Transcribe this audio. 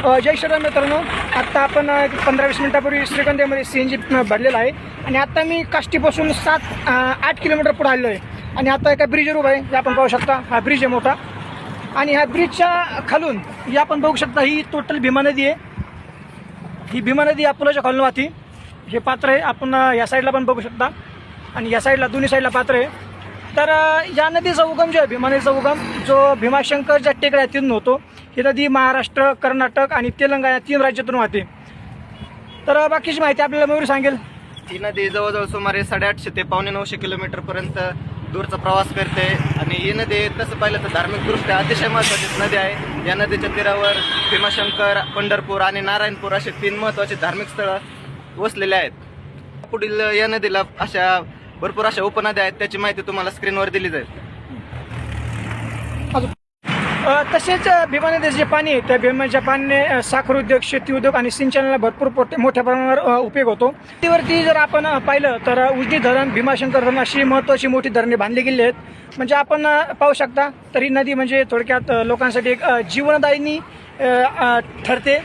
जय श्रीराम मित्रांनो. आत्ता आपण एक पंधरा वीस मिनिटापूर्वी श्रीगंधेमध्ये सी एन जी भरलेला आहे. आणि आत्ता मी काष्टीपासून सात आठ किलोमीटर पुढे आलेलो आहे. आणि आता एका ब्रिजवर उभा आहे जे आपण पाहू शकता. हा ब्रिज आहे मोठा. आणि ह्या ब्रिजच्या खालून ही आपण बघू शकता ही टोटल भीमा नदी आहे. ही भीमा नदी या पुलाच्या खालून वाहती. हे पात्र आहे. आपण या साईडला पण बघू शकता. आणि या साईडला दोन्ही साईडला पात्र आहे. तर या नदीचा उगम जो आहे भीमा नदीचा उगम जो भीमाशंकर ज्या टेकड्या तिथून होतो. ही नदी महाराष्ट्र कर्नाटक आणि तेलंगणा या तीन राज्यातून वाहते. तर बाकीची माहिती आपल्याला मयूर सांगेल. ही नदी जवळजवळ सुमारे साडेआठशे ते पावणे नऊशे किलोमीटर पर्यंत दूरचा प्रवास करते आणि ही नदी तसं पाहिलं तर धार्मिकदृष्ट्या अतिशय महत्वाची नदी आहे. या नदीच्या तीरावर भीमाशंकर पंढरपूर आणि नारायणपूर असे तीन महत्त्वाचे धार्मिक स्थळं वसलेले आहेत. पुढील या नदीला अशा भरपूर अशा उपनद्या आहेत त्याची माहिती तुम्हाला स्क्रीनवर दिली जाईल. तसेच भीमा नदीचे जे पाणी आहे त्या भीमाच्या पाण्याने साखर उद्योग शेती उद्योग आणि सिंचनाला भरपूर मोठ्या प्रमाणावर उपयोग होतो. त्यावरती जर आपण पाहिलं तर उजनी धरण भीमाशंकर धरण अशी महत्वाची मोठी धरणे बांधली गेली आहेत. म्हणजे आपण पाहू शकता तरी नदी म्हणजे थोडक्यात लोकांसाठी एक जीवनदायिनी ठरते.